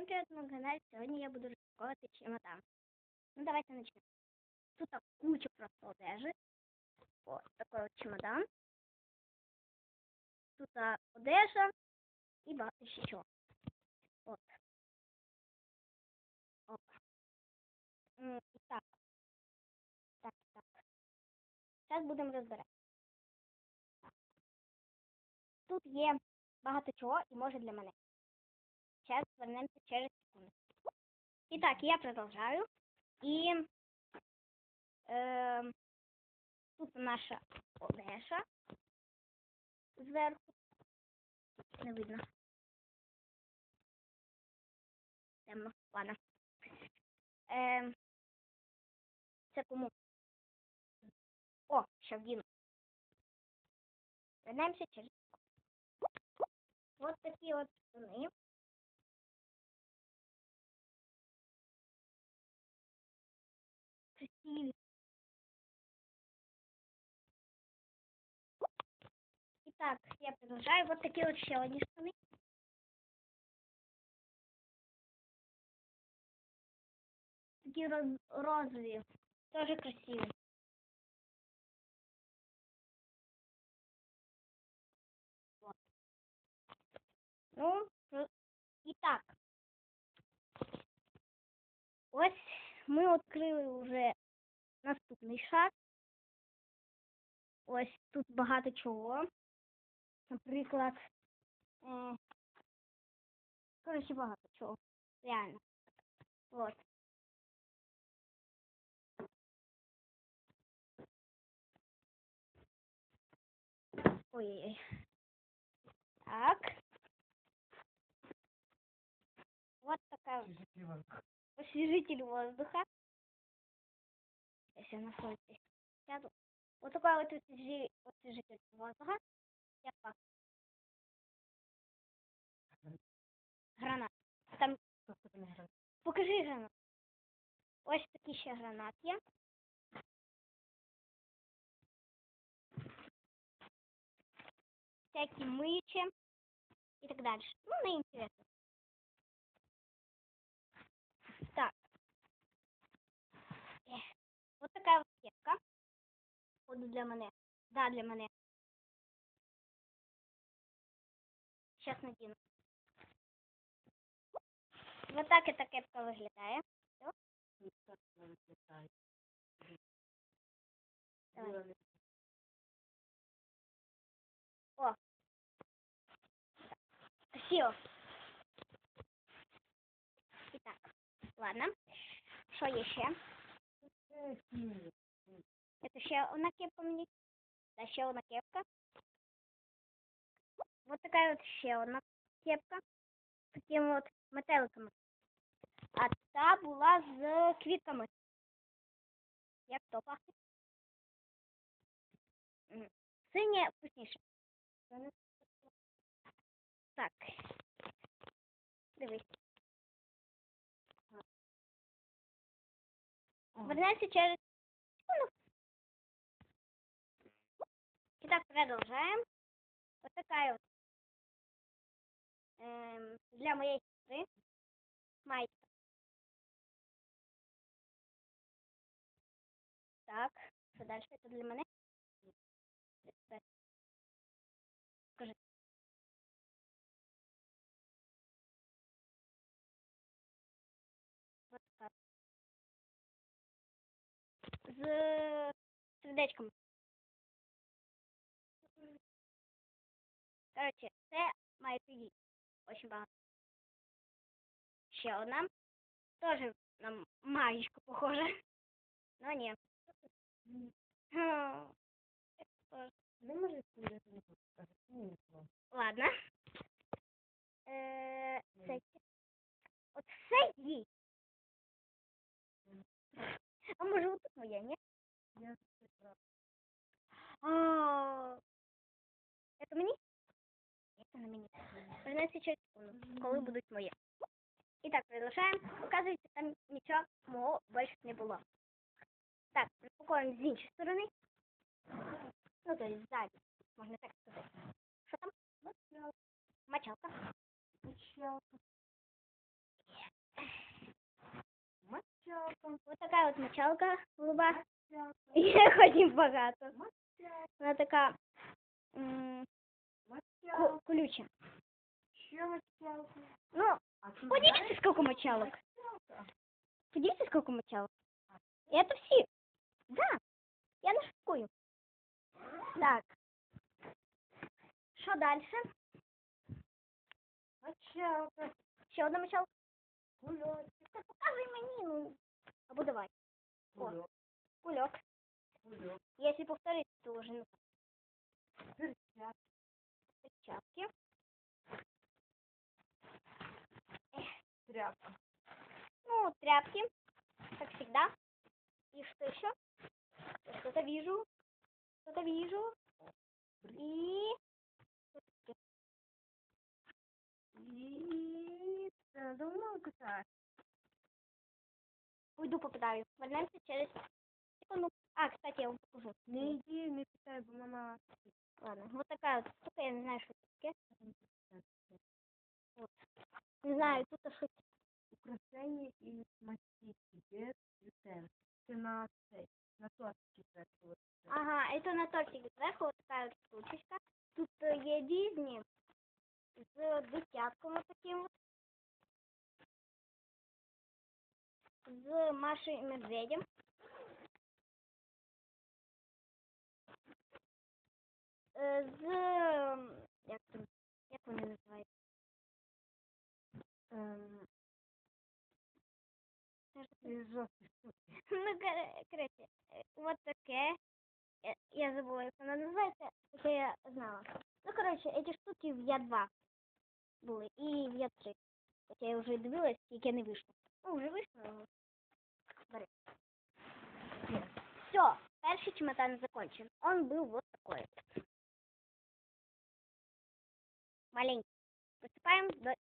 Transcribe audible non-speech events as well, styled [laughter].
Всем привет, на канале. Сегодня я буду распаковывать чемодан. Ну, давайте начнем. Тут так куча просто одежи. Вот такой вот чемодан. Тут а, одежа и багато ще чого. Вот. Оп. М, і Так. Так, так. Зараз будемо розбирати. Тут є багато чого і може для мене. Сейчас вернемся через секунду. Итак, я продолжаю. И э, тут наша одежа зверху. Не видно. Темно. Ладно. Е, це кому? О, ще вдіну. Вернемося через Вот такие вот штаны. красиві. Итак, я продолжаю. Вот такие вот еще одни штаны. Такие роз розовые. Тоже красивые. Вот. Ну, і так. Ось ми відкрили вже наступний шаг. Ось тут багато чого. Наприклад, е, коротше, багато чого. Реально. От. Ой-ой-ой. Так. Вот такая освежитель воздуха. Если на сяду. Вот такой вот освежитель воздуха. Я пах. Гранат. Там покажи гранат. Ось такі ще гранат є. Всякие мычи и так дальше. Ну, на интересно. Вот для мене. Да, для мене. Сейчас надену. Вот так эта кепка виглядає. Все. Давай. О. Красиво. Итак, ладно. Що є ще? Это ще одна кепка мені. Да, ще одна кепка. Вот такая вот ще одна кепка. З такими от метеликами. А та була з квітками. Як то пахне? М, Синє вкусніше. Так. Дивись. Вернемся через Итак, продолжаем. Вот такая вот эм, для моей сестры майка. Так, что дальше? Это для меня? Скажи. Вот так. З сердечком. Короче, це має підійти. Очень багато. Ще одна. Тоже на маечку похоже. Но ні. Ха, це теж. Не може сказати. Ладно. Е, це. От це їй. А може вот тут моя, ні? Я А, Это мені? Это на мені. Вернемося через секунду, коли будуть мої. І так, продовжаємо. Оказується, там нічого мого більше не було. Так, розпакуємо з іншої сторони. Ну, то есть ззаді, можна так сказати. Що там? Мочалка. Мочалка. Вот такая вот мочалка голуба. Їх очень багато. Вона така м, ку- колюча. Ну, подивіться, сколько мочалок. Подивіться, сколько мочалок. И это все. Да, я не шуткую. Так. Що дальше? Мочалка. Ще одна мочалка. Кульок. Та показуй мені, ну. Або давай. О. Кульок. Кульок. Кульок. Если повторить, то уже ну, Перчатка. перчатки. Тряпка. Ну, тряпки, как всегда. И что еще? Что-то вижу. Что-то вижу. И... И... Думаю, так. Уйду попытаю. Вернемся через секунду. А, кстати, я вам покажу. Не иди, не питай, бо мама... Ладно, вот такая вот штука, я не знаю, что это таке. Вот. Не знаю, тут что Украшення і мастики. Без глютен. Це на цей, на тортики зверху. Ага, это на тортик зверху вот такая вот штучечка. Тут е, є різні з десятком вот таким вот. З Машей і Медведем. З... м, Як, там- як вони називаються? [laughs] Ем, Теж і жовті штуки. Ну, кор- короче, э, вот таке. Э, Я забыла, як вона називається, хоча я знала. Ну, короче, эти штуки в Я-2 були і в Я-3. Хоча я вже дивилась, тільки не вийшло. Ну, вже вийшло. але Бери. Все, перший чемодан закончен. Он был вот такой. Маленький. Приступаем до.